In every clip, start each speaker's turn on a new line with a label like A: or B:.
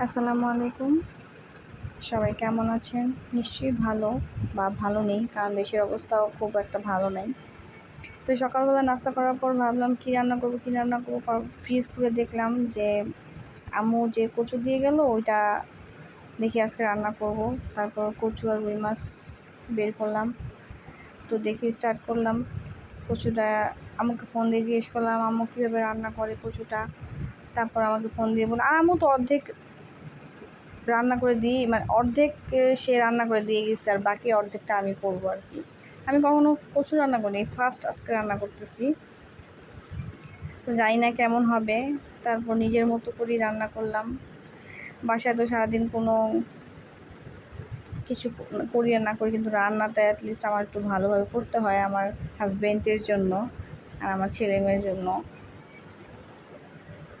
A: আসসালামু আলাইকুম। সবাই কেমন আছেন? নিশ্চয়ই ভালো বা ভালো নেই, কারণ দেশের অবস্থাও খুব একটা ভালো নেই। তো সকালবেলা নাস্তা করার পর ভাবলাম, কী রান্না করব, কী রান্না করব? ফ্রিজ খুলে দেখলাম যে আম্মু যে কচু দিয়ে গেল, ওইটা দেখি আজকে রান্না করব। তারপর কচু আর রুই মাছ বের করলাম। তো দেখি স্টার্ট করলাম। কচুটা আমাকে ফোন দিয়ে জিজ্ঞেস করলাম, আম্মু কীভাবে রান্না করে কচুটা? তারপর আমাকে ফোন দিয়ে বলল, আর আম্মু তো অর্ধেক রান্না করে দিই মানে অর্ধেক সে রান্না করে দিয়ে গেছে আর বাকি অর্ধেকটা আমি করব আর কি। আমি কখনো কচু রান্না করিনি ফার্স্ট আজকে রান্না করতেছি। তো জানি না কেমন হবে, তারপর নিজের মতো করেই রান্না করলাম। বাসায় তো সারাদিন কোনো কিছু করি আর না করি, কিন্তু রান্নাটা অ্যাটলিস্ট আমার একটু ভালোভাবে করতে হয় আমার হাজব্যান্ডের জন্য আর আমার ছেলে মেয়ের জন্য।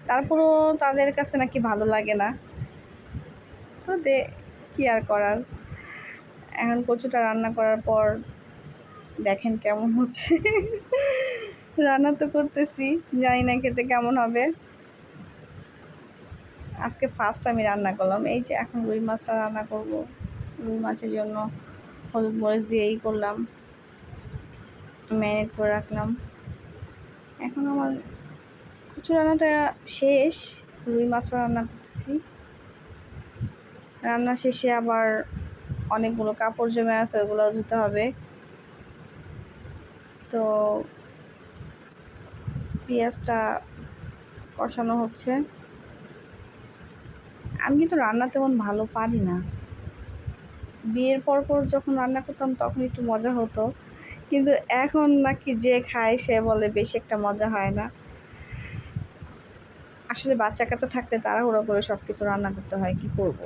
A: তারপরও তাদের কাছে নাকি ভালো লাগে না। তো দে, কী আর করার? এখন কচুটা রান্না করার পর দেখেন কেমন হচ্ছে। রান্না তো করতেছি, জানি না খেতে কেমন হবে। আজকে ফার্স্ট আমি রান্না করলাম, এই যে এখন রুই মাছটা রান্না করব। রুই মাছের জন্য হলুদ মরিচ দিয়েই করলাম, ম্যারিনেট করে রাখলাম। এখন আমার কচু রান্নাটা শেষ, রুই মাছটা রান্না করতেছি। রান্না শেষে আবার অনেকগুলো কাপড় জমে আছে, ওগুলো ধুতে হবে। তো পেঁয়াজটা কষানো হচ্ছে। আমি কিন্তু রান্না তেমন ভালো পারি না। বিয়ের পর পর যখন রান্না করতাম তখন একটু মজা হতো। কিন্তু এখন নাকি যে খায় সে বলে বেশি একটা মজা হয় না। আসলে বাচ্চা কাচ্চা থাকতে তাড়াহুড়ো করে সব কিছু রান্না করতে হয়, কি করব?